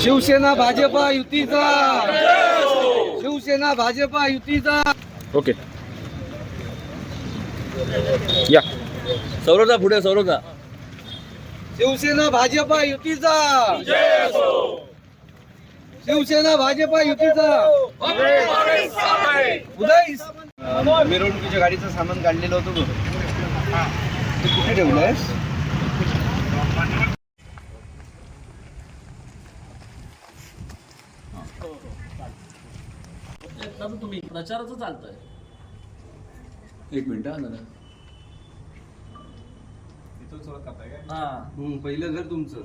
शिवसेना भाजपा युतीचा. शिवसेना भाजपा युतीचा. ओके. या. सौरवचा पुढे सौरवचा शिवसेना भाजपा युतीचा. शिवसेना भाजपा युतीचा. उदय मिरवणुकीच्या गाडीचं सामान काढलेलं होतं बघ. तुम्ही प्रचाराचं चालतंय. एक मिनिट हा जरा. हा. हम्म, पहिलं घर तुमचं.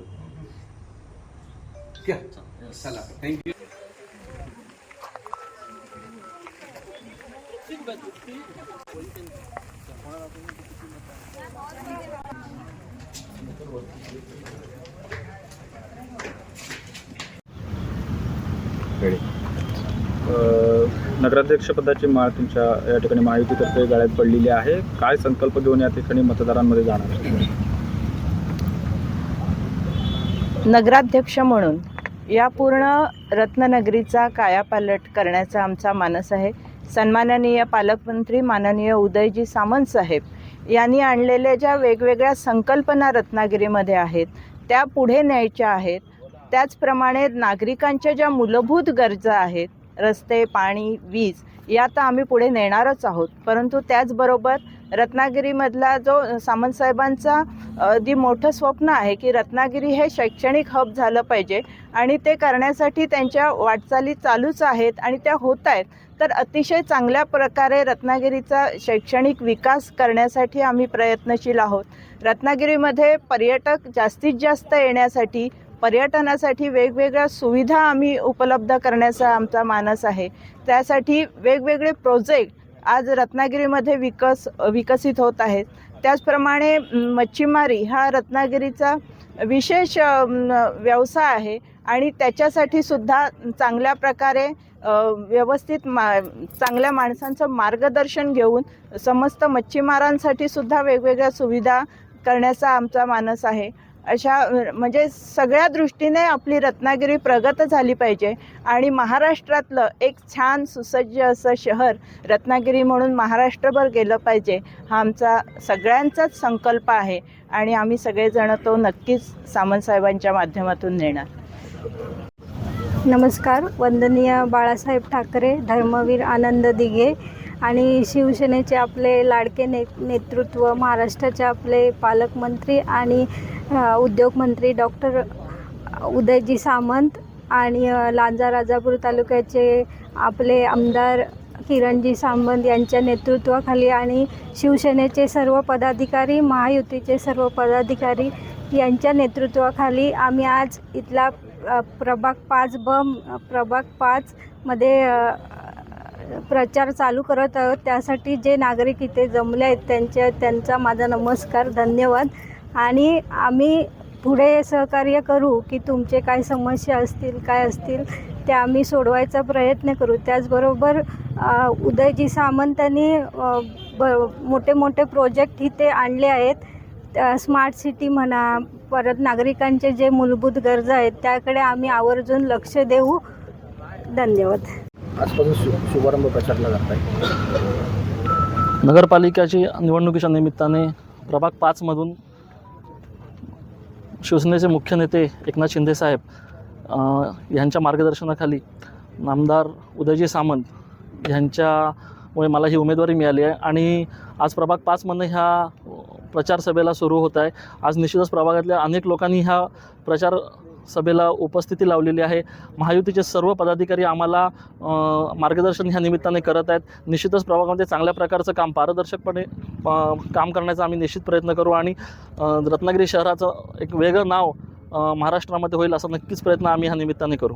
चला थँक्यू वेळे नगराध्यक्षपदाची माळ तुमच्या या ठिकाणी महायुतीतर्फे गाळ्यात पडलेली आहे. काय संकल्प घेऊन या ठिकाणी मतदारांमध्ये जाणार? नगराध्यक्ष म्हणून या पूर्ण रत्ननगरीचा कायापालट करण्याचा आमचा मानस आहे. सन्माननीय पालकमंत्री माननीय उदयजी सामंत साहेब यांनी आणलेल्या ज्या वेगवेगळ्या संकल्पना रत्नागिरीमध्ये आहेत त्या पुढे न्यायच्या आहेत. त्याचप्रमाणे नागरिकांच्या ज्या मूलभूत गरजा आहेत रस्ते पाणी वीज या तर आम्ही पुढे नेणारच आहोत. परंतु त्याचबरोबर रत्नागिरीमधला जो सामंतसाहेबांचा जी मोठं स्वप्न आहे की रत्नागिरी हे शैक्षणिक हब झालं पाहिजे आणि ते करण्यासाठी त्यांच्या वाटचाली चालूच आहेत आणि त्या होत आहेत तर अतिशय चांगल्या प्रकारे रत्नागिरीचा शैक्षणिक विकास करण्यासाठी आम्ही प्रयत्नशील आहोत. रत्नागिरीमध्ये पर्यटक जास्तीत जास्त येण्यासाठी पर्यटनासाठी वेगवेगळ्या सुविधा आम्ही उपलब्ध करण्याचा आमचा मानस आहे. त्यासाठी वेगवेगळे प्रोजेक्ट आज रत्नागिरीमध्ये विकस विकसित होत आहेत. त्याचप्रमाणे मच्छीमारी हा रत्नागिरीचा विशेष व्यवसाय आहे आणि त्याच्यासाठी सुद्धा चांगल्या प्रकारे व्यवस्थित मा चांगल्या माणसांचं मार्गदर्शन घेऊन समस्त मच्छीमारांसाठी सुद्धा वेगवेगळ्या सुविधा करण्याचा आमचा मानस आहे. अशा म्हणजे सगळ्या दृष्टीने आपली रत्नागिरी प्रगत झाली पाहिजे. आणि महाराष्ट्रातलं एक छान सुसज्ज असं शहर रत्नागिरी म्हणून महाराष्ट्रभर गेलं पाहिजे हा आमचा सगळ्यांचाच संकल्प आहे. आणि आम्ही सगळेजण तो नक्कीच सामंतसाहेबांच्या माध्यमातून नेणार. नमस्कार. वंदनीय बाळासाहेब ठाकरे धर्मवीर आनंद दिघे आणि शिवसेनेचे आपले लाडके ने नेतृत्व महाराष्ट्राचे आपले पालकमंत्री आणि उद्योगमंत्री डॉक्टर उदयजी सामंत आणि लांजा राजापूर तालुक्याचे आपले आमदार किरणजी सामंत यांच्या नेतृत्वाखाली आणि शिवसेनेचे सर्व पदाधिकारी महायुतीचे सर्व पदाधिकारी यांच्या नेतृत्वाखाली आम्ही आज इथला प्रभाग पाच ब प्रभाग पाचमध्ये प्रचार चालू करत आहोत. त्यासाठी जे नागरिक इथे जमले आहेत त्यांच्या त्यांचा माझा नमस्कार धन्यवाद. आणि आम्ही पुढे सहकार्य करू की तुमचे काय समस्या असतील काय असतील त्या आम्ही सोडवायचा प्रयत्न करू. त्याचबरोबर उदयजी सामंतांनी ब मोठे मोठे प्रोजेक्ट इथे आणले आहेत. स्मार्ट सिटी म्हणा परत नागरिकांचे जे मूलभूत गरजा आहेत त्याकडे आम्ही आवर्जून लक्ष देऊ. धन्यवाद. आजपासून शु शुभारंभ प्रचारला जात आहे नगरपालिकेची निवडणुकीच्या निमित्ताने प्रभाग पाचमधून शिवसेनेचे मुख्य नेते एकनाथ शिंदेसाहेब यांच्या मार्गदर्शनाखाली नामदार उदयजी सामंत यांच्यामुळे मला ही उमेदवारी मिळाली आहे आणि आज प्रभाग पाचमधनं ह्या प्रचार सभेला सुरू होत आहे. आज निश्चितच प्रभागातल्या अनेक लोकांनी ह्या प्रचार सभेला उपस्थिती लावलेली आहे. महायुतीचे सर्व पदाधिकारी आम्हाला मार्गदर्शन ह्या निमित्ताने करत आहेत. निश्चितच प्रभागामध्ये चांगल्या प्रकारचं काम पारदर्शकपणे काम करण्याचा आम्ही निश्चित प्रयत्न करू आणि रत्नागिरी शहराचं एक वेगळं नाव महाराष्ट्रामध्ये होईल असा नक्कीच प्रयत्न आम्ही ह्या निमित्ताने करू.